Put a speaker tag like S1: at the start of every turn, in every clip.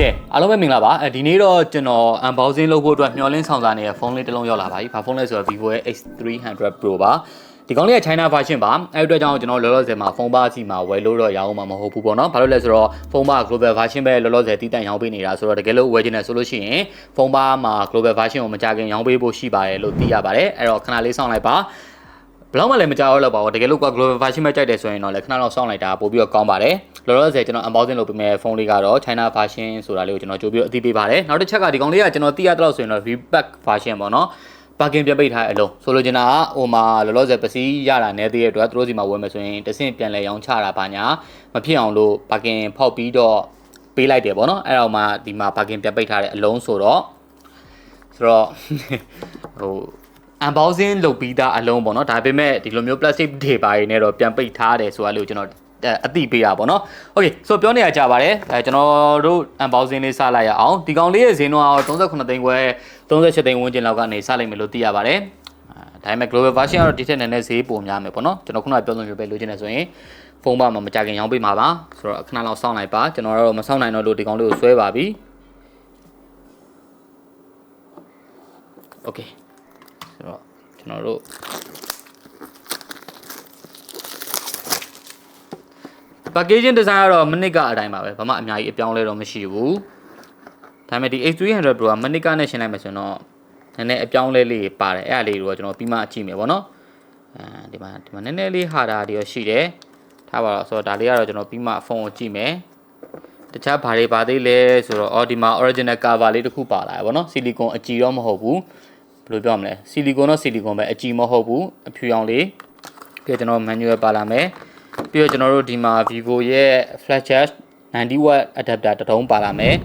S1: ကဲအားလုံးပဲမင်္ဂလာပါအဲဒီနေ့တော့ကျွန်တော် unboxing လုပ်ဖို့အတွက်မျှော်လင့်ဆောင်စားနေတဲ့ဖုန်းလေးတစ်လုံးရောက်လာပါပြီ။ဘာဖုန်းလဲဆိုတော့ Vivo ရဲ့ X300 Pro ပါ။ဒီကောင်းလေးက China version ပါ။အဲဒီအတွက်ကြောင့်ကျွန်တော်လောလောဆယ်မှာဖုန်းပါစီမှာဝယ်လို့တော့ရအောင်မှာမဟုတ်ဘူးပေါ့နော်။ဘာလို့လဲဆိုတော့ဖုန်းပါ global version ပဲလောလောဆယ်တည်တံ့ရောင်းပေးနေတာဆိုတော့တကယ်လို့ဝယ်ချင်တယ်ဆိုလို့ရှိရင်ဖုန်းပါမှာ global version ကိုမကြခင်ရောင်းပေးဖို့ရှိပါတယ်လို့သိရပါတယ်။အဲ့တော့ခဏလေးစောင့်လိုက်ပါ။ဘယ်တော့မှလည်းမကြောက်ရတော့ပါဘူးတကယ်လို့က global version ပဲကြိုက်တယ်ဆိုရင်တော့လည်းခဏလောက်စောင့်လိုက်တာပို့ပြီးတော့ကောင်းပါတယ် လောလောဆယ်ကျွန်တော် unboxing လုပ်ပေးမယ့်ဖုန်းလေးကတော့ China version ဆိုတာလေးကိုကျွန်တော်ကြိုပြီးတော့အသိပေးပါတယ်နောက်တစ်ချက်ကဒီကောင်လေးကကျွန်တော်သိရတော့ဆိုရင်တော့ repack version ပေါ့နော်ပါကင်ပြပိတ်ထားတဲ့အလုံးဆိုလိုချင်တာကဟိုမှာလောလောဆယ်ပစည်းရတာနဲသေးတဲ့အတွက်သူတို့စီမှာဝယ်မယ်ဆိုရင်တဆင့်ပြန်လဲရောင်းချတာပါညာမဖြစ်အောင်လို့ပါကင်ဖောက်ပြီးတော့ပေးလိုက်တယ်ပေါ့နော်အဲ့တော့မှဒီမှာပါကင်ပြပိတ်ထားတဲ့အလုံးဆိုတော့ဆိုတော့ဟို unboxing လုပ်ပြီးသားအလုံးပေါ့နော်ဒါပေမဲ့ဒီလိုမျိုး plastic တွေပါနေတော့ပြန်ပိတ်ထားတယ်ဆိုတာလို့ကျွန်တော် အသိပေးတာပေါ့နော်။ Okay ဆိုပြောနေရကြပါတယ်။အဲကျွန်တော်တို့ unboxing လေးစလိုက်ရအောင်။ဒီကောင်လေးရဲ့ဈေးနှုန်းကတော့38သိန်းခွဲ38သိန်းဝန်းကျင်လောက်ကနေစလိုက်မယ်လို့သိရပါတယ်။အဲဒါပေမဲ့ global version ကတော့ဒီထက်နည်းနည်းဈေးပိုများမယ်ပေါ့နော်။ကျွန်တော်ခုနကပြောလို့ပဲလိုချင်တယ်ဆိုရင်ဖုန်းပါမှာမကြခင်ရောင်းပေးမှာပါ။ဆိုတော့ခဏလောက်စောင့်လိုက်ပါ။ကျွန်တော်တော့မစောင့်နိုင်တော့လို့ဒီကောင်လေးကိုဆွဲပါပြီ။ Okay ဆိုတော့ကျွန်တော်တို့ packaging design ကတော့မနစ်ကအတိုင်းပါပဲဘာမှအများကြီးအပြောင်းလဲတော့မရှိဘူးဒါပေမဲ့ဒီ H300 Pro ကမနစ်ကနဲ့ရှင်းလိုက်မယ်ဆိုရင်တော့နည်းနည်းအပြောင်းလဲလေးပါတယ်အဲ့အလေးတွေကကျွန်တော်ပြီးမှအကြည့်မယ်ပေါ့နော်အဲဒီမှာဒီမှာနည်းနည်းလေးဟာတာတွေရရှိတယ်ထားပါတော့ဆိုတော့ဒါလေးကတော့ကျွန်တော်ပြီးမှဖုန်းကိုကြည့်မယ်တခြားဘာတွေပါသေးလဲဆိုတော့အော်ဒီမှာ original cover လေးတစ်ခုပါလာတယ်ပေါ့နော်ဆီလီကွန်အကြည်တော့မဟုတ်ဘူးဘယ်လိုပြောမလဲဆီလီကွန်တော့ဆီလီကွန်ပဲအကြည်မဟုတ်ဘူးအဖြူရောင်လေးပြီးတော့ကျွန်တော် manual ပါလာမယ် ပြီးတော့ကျွန်တော်တို့ဒီမှာ Vivo ရဲ့ flash charge 90 watt adapter တစ်ထုံးပါလာမယ်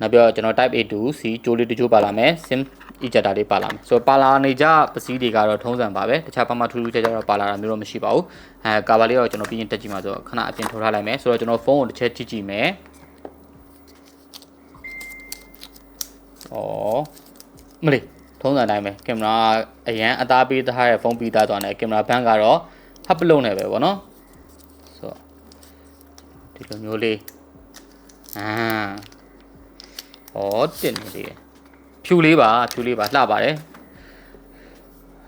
S1: နောက်ပြီးတော့ကျွန်တော် type A to C ကြိုးလေးတစ်ချိုးပါလာမယ် sim ejector လေးပါလာမယ်ဆိုတော့ပါလာနေကြပစ္စည်းတွေကတော့ထုံးစံပါပဲတခြားဘာမှထူးထူးခြားခြားတော့ပါလာတာမျိုးတော့မရှိပါဘူးအဲကာဘာလေးတော့ကျွန်တော်ပြီးရင်တက်ကြည့်မှာဆိုတော့ခဏအပြင်ထုတ်ထားလိုက်မယ်ဆိုတော့ကျွန်တော်ဖုန်းကိုတစ်ချက်ကြည့်ကြည့်မယ်ဩမလေးထုံးစံတိုင်းပဲကင်မရာအရန်အသားပေးထားတဲ့ဖုန်းပြီးသားသွားတယ်ကင်မရာဘန်းကတော့ဟပ်ပလုံးနဲ့ပဲဗောနော်ဆို ဒီလိုမျိုးလေးအာဩတင်နေသေးတယ်ဖြူလေးပါဖြူလေးပါလှပါတယ်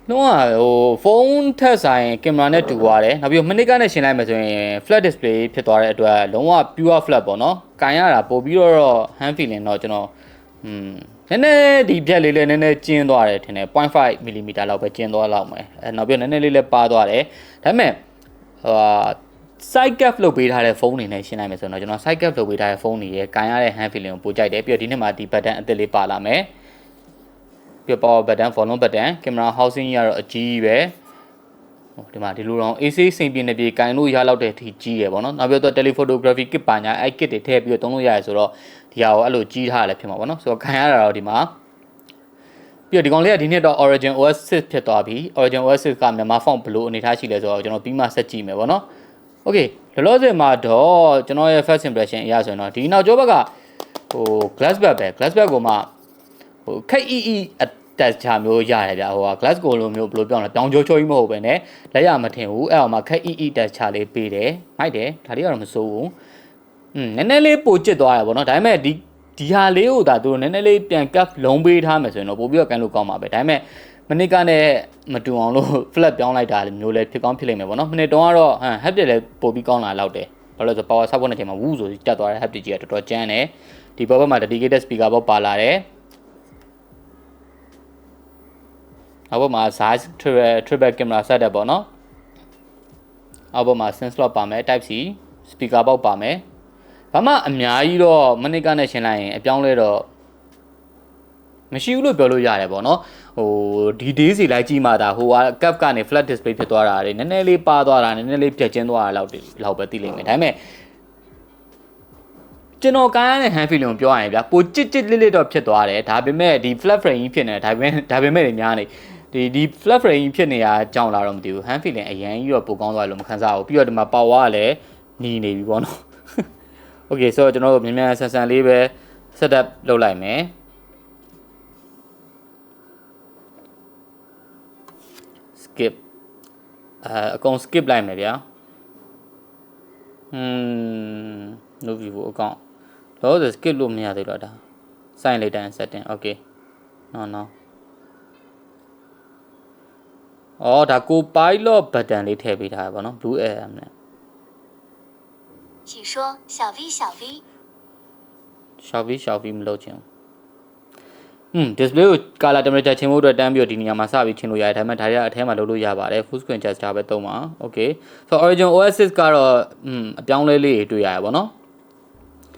S1: လုံးဝဟိုဖုန်းထက်ဆိုင်ကင်မရာနဲ့တူသွားတယ်နောက်ပြီးမနစ်ကနဲ့ရှင်းလိုက်မယ်ဆိုရင် flat display ဖြစ်သွားတဲ့အတွက်လုံးဝ pure flat ပေါ့နော်။ကန်ရတာပို့ပြီးတော့ hand feeling တော့ကျွန်တော်อืมနည်းနည်းဒီပြက်လေးလည်းနည်းနည်းကျင်းသွားတယ်ထင်တယ်0.5 mm လောက်ပဲကျင်းသွားလောက်မယ်အဲနောက်ပြီးနည်းနည်းလေးလည်းပါသွားတယ်ဒါပေမဲ့ဟို side cap လုပ်ပေးထားတဲ့ဖုန်းတွေနဲ့ရှင်းလိုက်မယ်ဆိုတော့ကျွန်တော် side cap လုပ်ပေးထားတဲ့ဖုန်းတွေရဲ့ကန်ရတဲ့ hand feeling ကိုပိုကြိုက်တယ်ပြီးတော့ဒီနေ့မှာဒီ button အသစ်လေးပါလာမယ်ပြီးတော့ power button volume button camera housing ကြီးကတော့အကြီးပဲဟိုဒီမှာဒီလိုတော့ AC စိန်ပြင်းနေပြေကန်လို့ရလောက်တဲ့အထိကြီးရယ်ပေါ့နော်နောက်ပြီးတော့ telephotography kit ပါညာအဲ့ kit တွေထည့်ပြီးတော့သုံးလို့ရတယ်ဆိုတော့ဒီဟာကိုအဲ့လိုကြီးထားရလဲဖြစ်မှာပေါ့နော်ဆိုတော့ခံရတာတော့ဒီမှာပြီးတော့ဒီကောင်လေးကဒီနှစ်တော့ Origin OS 6ဖြစ်သွားပြီ Origin OS 6ကမြန်မာ font ဘယ်လိုအနေထားရှိလဲဆိုတော့ကျွန်တော်ပြီးမှဆက်ကြည့်မယ်ပေါ့နော် Okay လောလောဆယ်မှာတော့ကျွန်တော်ရဲ့ first impression အရဆိုရင်တော့ဒီနောက်ကျောဘက်ကဟို glass back ပဲ glass back ကိုမှဟိုခက်အီအီတက်ချာမျိုးရတယ်ဗျာဟိုက glass ကိုလိုမျိုးဘယ်လိုပြောလဲတောင်ချိုးချိုးကြီးမဟုတ်ပဲねလက်ရမထင်ဘူးအဲ့အောင်မှာခက်အီအီတက်ချာလေးပေးတယ်မိုက်တယ်ဒါလေးကတော့မစိုးဘူးอืมနည်းနည်းလေးပိုကျစ်သွားရပါတော့ဒါပေမဲ့ဒီဒီဟာလေးကိုဒါသူတို့နည်းနည်းလေးပြန်ကပ်လုံးပေးထားမယ်ဆိုရင်တော့ပို့ပြီးတော့ကန်လို့ကောင်းပါပဲဒါပေမဲ့ မနစ်ကနဲ့မတူအောင်လို့ flat ပြောင်းလိုက်တာမျိုးလည်းဖြစ်ကောင်းဖြစ်လိမ့်မယ်ပေါ့နော်မနစ်တုန်းကတော့ဟမ် haptic လည်းပို့ပြီးကောင်းလာလောက်တယ်ဘာလို့လဲဆို power support နဲ့ချိန်မှာဝူးဆိုတက်သွားတဲ့ haptic ကြီးကတော်တော်ကျန်းတယ်ဒီဘောဘက်မှာ dedicated speaker box ပါလာတယ်အောက်ဘက်မှာ size triple triple camera setup ပေါ့နော်အောက်ဘက်မှာ sense slot ပါမယ် type C speaker box ပါမယ်ဘာမှအများကြီးတော့မနစ်ကနဲ့ရှင်းလိုက်ရင်အပြောင်းလဲတော့ မရှိဘူးလို့ပြောလို့ရတယ်ပေါ့နော်ဟိုဒီဒေးစီလိုက်ကြည့်မှဒါဟိုက cap ကနေ flat display ဖြစ်သွားတာတွေနည်းနည်းလေးပါသွားတာနည်းနည်းလေးပြက်ကျင်းသွားတာလောက်လောက်ပဲသိလိမ့်မယ်ဒါပေမဲ့ကျွန်တော်ကိုင်းရတဲ့ hand feeling ကိုပြောရရင်ဗျာပိုကြစ်ကြစ်လစ်လစ်တော့ဖြစ်သွားတယ်ဒါပေမဲ့ဒီ flat frame ကြီးဖြစ်နေဒါပေမဲ့ဒါပေမဲ့များနေဒီဒီ flat frame ကြီးဖြစ်နေတာကြောင့်လာတော့မသိဘူး hand feeling အရင်ကြီးတော့ပိုကောင်းသွားတယ်လို့မခံစားဘူးပြီးတော့ဒီမှာ power ကလည်းနီးနေပြီပေါ့နော် Okay ဆိုတော့ကျွန်တော်တို့မြန်မြန်ဆန်ဆန်လေးပဲ setup လုပ်လိုက်မယ် skip အဲအကုန် skip လိုက်မယ်ဗျာဟွန်း no vivo account တော့ skip လို့မရသေးတော့ဒါ sign လိုက်တိုင်း setting okay နော်နော်အော်ဒါကို pilot button လေးထည့်ပေးထားရပါတော့ blue air နဲ့
S2: 请说小 V 小 V。
S1: ရှောက်ပြီးရှောက်ပြီးမလုပ်ချင်ဘူး อืม display ကို color temperature ချိန်ဖို့အတွက်တန်းပြီးတော့ဒီနေရာမှာစပြီးချိန်လို့ရတယ်ဒါပေမဲ့ဒါတွေကအထဲမှာလုပ်လို့ရပါတယ် full screen gesture ပဲသုံးပါ okay ဆိုတော့ origin os ကတော့อืมအပြောင်းလဲလေးတွေတွေ့ရတယ်ဗောနော်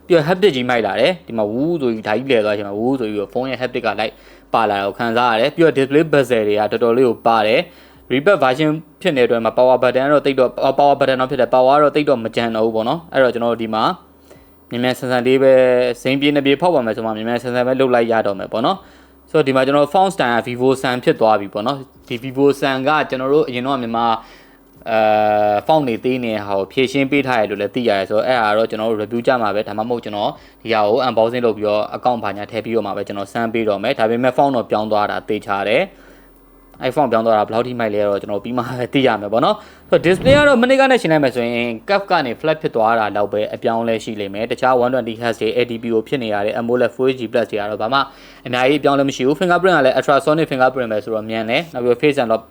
S1: ပြီးတော့ haptic ကြီးမိုက်လာတယ်ဒီမှာဝူးဆိုပြီးဓာကြီးလဲသွားချိန်မှာဝူးဆိုပြီးတော့ဖုန်းရဲ့ haptic ကလိုက်ပါလာတော့ခံစားရတယ်ပြီးတော့ display bezel တွေကတော်တော်လေးကိုပါတယ် repair version ဖြစ်နေတဲ့အတွက်မှာ power button ကတော့တိတ်တော့ power button တော့ဖြစ်တယ် power ကတော့တိတ်တော့မကြမ်းတော့ဘူးပေါ့နော်အဲ့တော့ကျွန်တော်တို့ဒီမှာ မြန်မြန်ဆန်ဆန်လေးပဲဇိမ်းပြေးနေပြေးဖောက်ပါမယ်ဆိုမှမြန်မြန်ဆန်ဆန်ပဲလုပ်လိုက်ရတော့မယ်ပေါ့နော်ဆိုတော့ဒီမှာကျွန်တော် font style က vivo sun ဖြစ်သွားပြီပေါ့နော်ဒီ vivo sun ကကျွန်တော်တို့အရင်တော့မြန်မာအဲ font နေသေးနေတဲ့ဟာကိုဖြည့်ရှင်းပေးထားရလို့လည်းသိရတယ်ဆိုတော့အဲ့ဟာတော့ကျွန်တော်တို့ review ကြမှာပဲဒါမှမဟုတ်ကျွန်တော်ဒီဟာကို unboxing လုပ်ပြီးတော့ account ဘာညာထည့်ပြီးတော့မှာပဲကျွန်တော်စမ်းပေးတော့မယ်ဒါပေမဲ့ font တော့ပြောင်းသွားတာသိချတယ် iPhone ပြောင်းသွားတာဘယ်လောက်ထိမိုက်လဲတော့ကျွန်တော်ပြီးမှပဲသိရမယ်ပေါ့နော်ဆိုတော့ display ကတော့မနစ်ကနေရှင်းလိုက်မယ်ဆိုရင် cup ကနေ flat ဖြစ်သွားတာတော့ပဲအပြောင်းလဲရှိလိမ့်မယ်တခြား 120Hz တွေ ADPO ဖြစ်နေရတဲ့ AMOLED Full HD Plus တွေကတော့ဘာမှအများကြီးအပြောင်းလဲမရှိဘူး fingerprint ကလည်း ultrasonic fingerprint ပဲဆိုတော့မြန်တယ်နောက်ပြီး face unlock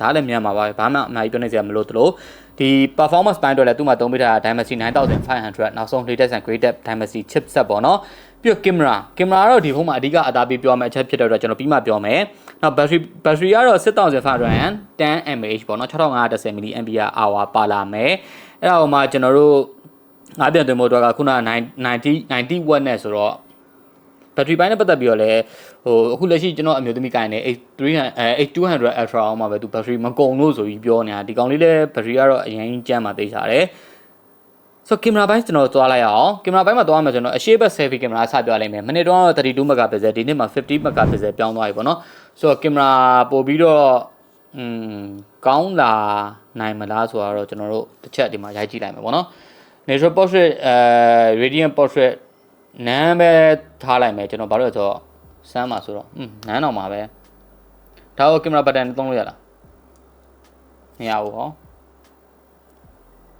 S1: ဒါလည်းမြန်မှာပါပဲဘာမှအများကြီးပြောနေစရာမလိုသလိုဒီ performance ပိုင်းအတွက်လည်းသူ့မှာသုံးပေးထားတာ Dimensity 9500နောက်ဆုံး latest and greatest Dimensity chipset ပေါ့နော် ပြီးတော့ camera camera ကတော့ဒီဖုန်းမှာအဓိကအသားပေးပြောမယ့်အချက်ဖြစ်တဲ့အတွက်ကျွန်တော်ပြီးမှပြောမယ်နောက် battery battery ကတော့6500 10 mAh ပေါ့နော်6510 mAh ပါလာမယ်အဲ့ဒါဟိုမှာကျွန်တော်တို့ငါးပြန်သွင်းဖို့အတွက်ကခုန90 90 watt နဲ့ဆိုတော့ဘက်ထရီပိုင်းနဲ့ပတ်သက်ပြီးတော့လည်းဟိုအခုလက်ရှိကျွန်တော်အမျိုးသမီးကိုင်နေ8300အဲ8200 ultra အောင်မှာပဲသူဘက်ထရီမကုန်လို့ဆိုပြီးပြောနေတာဒီကောင်လေးလည်းဘက်ထရီကတော့အရင်ကျန်းမှာသိချတယ် ဆိုကင်မရာပိုင်းကျွန်တော်သွားလိုက်အောင်ကင်မရာပိုင်းမှာသွားမယ်ဆိုတော့အရှိဘက် selfie ကင်မရာစပြောလိုက်မယ်မနေ့တုန်းက32 megapixel ဒီနေ့မှာ50 megapixel ပြောင်းသွားပြီပေါ့နော်ဆိုတော့ကင်မရာပို့ပြီးတော့อืมကောင်းလာနိုင်မလားဆိုတော့ကျွန်တော်တို့တစ်ချက်ဒီမှာရိုက်ကြည့်လိုက်မယ်ပေါ့နော် natural portrait အဲ radiant portrait နန်းပဲထားလိုက်မယ်ကျွန်တော်ဘာလို့လဲဆိုတော့စမ်းပါဆိုတော့อืมနန်းတော့မှာပဲဒါကိုကင်မရာဘတ်တန်သုံးလို့ရလားမရဘူးဟော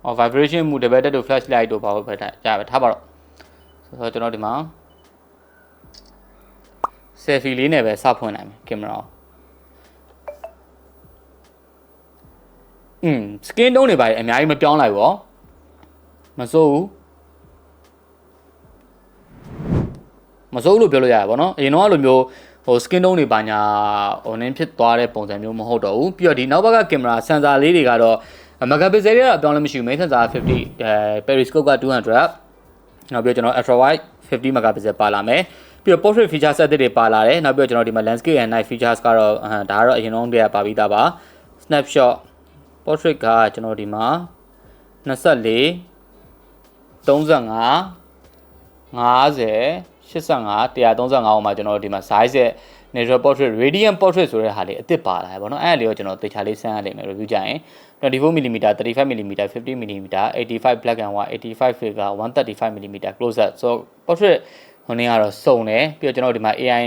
S1: အော် vibration မှု develop တို့ flashlight တို့ဘာလို့ပဲထားကြပဲထားပါတော့ဆိုတော့ကျွန်တော်ဒီမှာ selfie လေးနဲ့ပဲစဖွင့်နိုင်မယ်ကင်မရာอืม skin tone တွေပါအများကြီးမပြောင်းလိုက်ဘူးမစိုးဘူးမစိုးလို့ပြောလို့ရရပါတော့အရင်တော့အဲ့လိုမျိုးဟို skin tone တွေပါညာဟိုနင်းဖြစ်သွားတဲ့ပုံစံမျိုးမဟုတ်တော့ဘူးပြီးတော့ဒီနောက်ဘက်ကကင်မရာ sensor လေးတွေကတော့ megapixel တွေကတော့အပြောင်းလဲမရှိဘူး main sensor 50အဲ periscope က200နောက်ပြီးတော့ကျွန်တော် ultra wide 50 megapixel ပါလာမယ်ပြီးတော့ portrait feature set တွေပါလာတယ်နောက်ပြီးတော့ကျွန်တော်ဒီမှာ landscape and night features ကတော့ဒါကတော့အရင်တော့တည်းကပါပြီးသားပါ snapshot portrait ကကျွန်တော်ဒီမှာ24 35 50 85 135အောင်မှာကျွန်တော်တို့ဒီမှာ size ရဲ့ natural portrait radiant portrait ဆိုတဲ့ဟာလေးအစ်စ်ပါလာတယ်ဗောနော်အဲ့ဒါလေးကိုကျွန်တော်သေချာလေးဆန်းရလိမ့်မယ် review ကြရင် 24mm 35mm 50mm 85 black and white 85 figure 135mm close up ဆိုတော့ portrait ဟိုနေ့ကတော့စုံတယ်ပြီးတော့ကျွန်တော်ဒီမှာ AI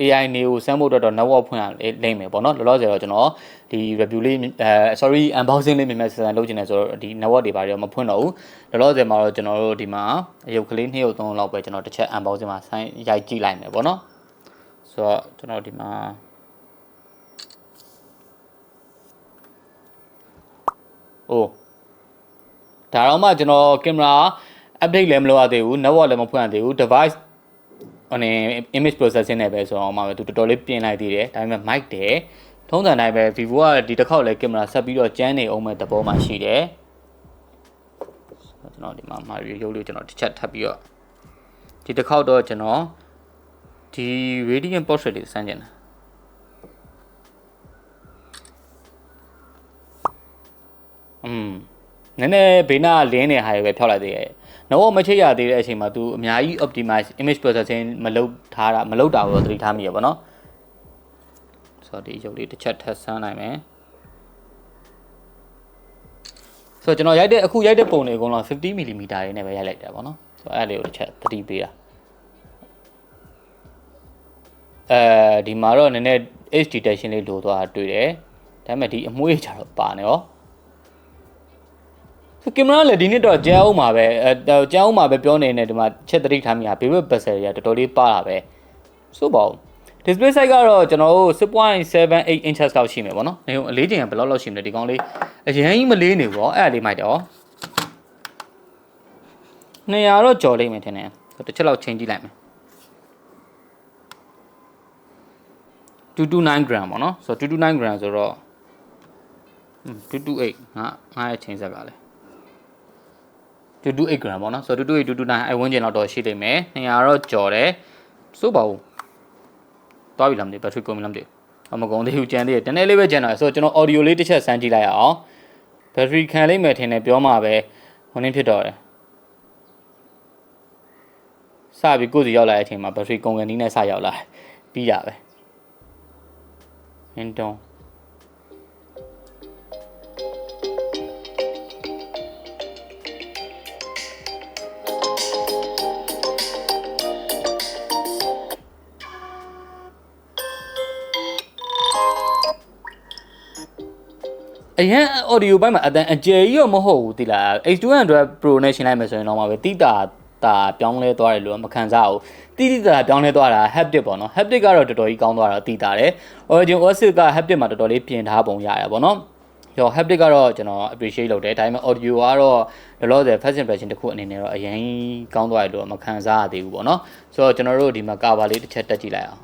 S1: AI နေကိုစမ်းဖို့အတွက်တော့ network ဖွင့်ရလိမ့်မယ်ပေါ့နော်လောလောဆယ်တော့ကျွန်တော်ဒီ review လေးအဲ sorry unboxing လေးမြန်မြန်ဆန်ဆန်လုပ်ချင်တယ်ဆိုတော့ဒီ network တွေပါတော့မဖွင့်တော့ဘူးလောလောဆယ်မှာတော့ကျွန်တော်တို့ဒီမှာအယုတ်ကလေးနှစ်ယုတ်သုံးလောက်ပဲကျွန်တော်တစ်ချက် unboxing မှာဆိုင်းရိုက်ကြည့်လိုက်မယ်ပေါ့နော်ဆိုတော့ကျွန်တော်ဒီမှာ အိုးဒါတော့မှကျွန်တော်ကင်မရာ update လည်းမလုပ်ရသေးဘူး network လည်းမဖွင့်ရသေးဘူး device ဟိုနေ image processing နဲ့ပဲဆိုတော့မှပဲသူတော်တော်လေးပြင်လိုက်သေးတယ်ဒါပေမဲ့ mic တယ်ထုံးစံတိုင်းပဲ Vivo ကဒီတစ်ခေါက်လည်းကင်မရာဆက်ပြီးတော့ကျန်းနေအောင်မဲ့သဘောမှရှိတယ်ကျွန်တော်ဒီမှာမှာရုပ်လေးကျွန်တော်တစ်ချက်ထပ်ပြီးတော့ဒီတစ်ခေါက်တော့ကျွန်တော်ဒီ radiant portrait လေးစမ်းကြည့်တ อืมနည်းနည်းဘေးနာလင်းနေဟာတွေပဲဖြောက်လိုက်သေးတယ်။ no မချိတ်ရသေးတဲ့အချိန်မှာ तू အများကြီး optimize image processing မလုပ်ထားတာမလုပ်တာကိုသတိထားမိရပါတော့။ဆိုတော့ဒီရုပ်လေးတစ်ချက်ထပ်ဆန်းနိုင်မယ်။ဆိုတော့ကျွန်တော်ရိုက်တဲ့အခုရိုက်တဲ့ပုံတွေအကုန်လုံး 50mm တွေနဲ့ပဲရိုက်လိုက်တာပေါ့နော်။ဆိုတော့အဲ့လေးကိုတစ်ချက်သတိပေးတာ။အဲဒီမှာတော့နည်းနည်း HD detection လေးလိုသွားတာတွေ့တယ်။ဒါပေမဲ့ဒီအမွှေးကြတော့ပါနေရော။ ကင်မရာလည်းဒီနှစ်တော့ကျန်းအောင်မှာပဲအဲကျန်းအောင်မှာပဲပြောနေနေဒီမှာချက်သတိထားမိတာဘေးဘက်ဘက်ဆယ်တွေကတော်တော်လေးပါတာပဲဆိုပါဦး display size ကတော့ကျွန်တော်တို့6.78 inches လောက်ရှိမယ်ပေါ့နော်။နေအလေးချိန်ကဘယ်လောက်လောက်ရှိမလဲဒီကောင်လေးအရင်ကြီးမလေးနေပေါ့အဲ့ဒါလေးမိုက်တော့200တော့ကြော်လိမ့်မယ်ထင်တယ်။တစ်ချက်လောက်ချိန်ကြည့်လိုက်မယ်229 gram ပေါ့နော်ဆိုတော့229 gram ဆိုတော့228ငါငါရဲ့ချိန်ဆက်ကလည်း 228 gram ပေါ့နော်ဆိုတော့228 229အဲဝန်းကျင်လောက်တော့ရှိလိမ့်မယ်200တော့ကြော်တယ်စိုးပါဦးသွားပြီလားမသိဘက်ထရီကုန်ပြီလားမသိအမကုန်သေးဘူးကြံသေးတယ်တနေ့လေးပဲကြံတော့ဆိုတော့ကျွန်တော် audio လေးတစ်ချက်စမ်းကြည့်လိုက်ရအောင်ဘက်ထရီခံလိမ့်မယ်ထင်တယ်ပြောမှာပဲဟိုနေ့ဖြစ်တော့တယ်စပြီးကိုယ်စီရောက်လာတဲ့အချိန်မှာဘက်ထရီကုန်ကန်နီးနဲ့စရောက်လာပြီးတာပဲဟင်းတုံး အရင် audio ဘက်မှာအတန်အကျယ်ကြီးတော့မဟုတ်ဘူးတိလား H200 Pro နဲ့ရှင်းလိုက်မယ်ဆိုရင်တော့မှာပဲတိတာတာပြောင်းလဲသွားတယ်လို့မခံစားဘူးတိတိတာပြောင်းလဲသွားတာ haptic ပေါ့နော် haptic ကတော့တော်တော်ကြီးကောင်းသွားတာတိတာတယ် Origin OS က haptic မှာတော်တော်လေးပြင်ထားပုံရရပေါ့နော်ရော haptic ကတော့ကျွန်တော် appreciate လုပ်တယ်ဒါပေမဲ့ audio ကတော့လောလောဆယ် first impression တစ်ခုအနေနဲ့တော့အရင်ကောင်းသွားတယ်လို့မခံစားရသေးဘူးပေါ့နော်ဆိုတော့ကျွန်တော်တို့ဒီမှာ cover လေးတစ်ချက်တက်ကြည့်လိုက်အောင်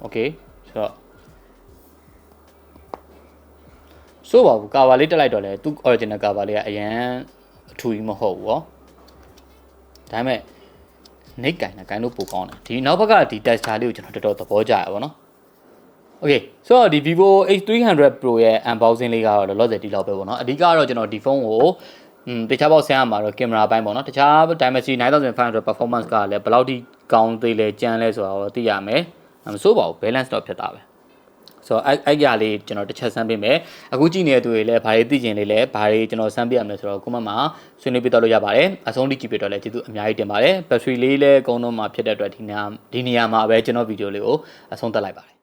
S1: โอเคဆိုတော့ဆိုပါဘူးကာဗာလေးတက်လိုက်တော့လေသူ original ကာဗာလေးကအရန်အထူကြီးမဟုတ်ဘူးဗောဒါပေမဲ့နေကင်နဲ့ကင်လို့ပိုကောင်းတယ်ဒီနောက်ဘက်ကဒီ tester လေးကိုကျွန်တော်တော်တော်သဘောကျရပါတော့โอเคဆိုတော့ဒီ Vivo H300 Pro ရဲ့ unboxing လေးကတော့လောလောဆယ်ဒီလောက်ပဲပေါ့နော်အဓိကတော့ကျွန်တော်ဒီဖုန်းကိုอืมတခြားပေါက်ဆင်းရမှာတော့ကင်မရာပိုင်းပေါ့နော်တခြား Dimensity 9500 performance ကလည်းဘယ်လောက်ထိကောင်းသေးလဲကြမ်းလဲဆိုတာတော့သိရမယ် မစိုးပါဘူး balance တော့ဖြစ်တာပဲဆိုတော့အဲ့အဲ့ကြလေးကျွန်တော်တစ်ချက်ဆန်းပေးမယ်အခုကြည့်နေတဲ့သူတွေလည်းဘာတွေသိကျင်လေးလဲဘာတွေကျွန်တော်ဆန်းပေးရမလဲဆိုတော့ခုမှမှဆွေးနွေးပြတော့လို့ရပါတယ်အဆုံးထိကြည့်ပြတော့လည်းကျေးဇူးအများကြီးတင်ပါတယ် battery လေးလည်းအကုန်လုံးမှာဖြစ်တဲ့အတွက်ဒီနေရာဒီနေရာမှာပဲကျွန်တော်ဗီဒီယိုလေးကိုအဆုံးသတ်လိုက်ပါတယ်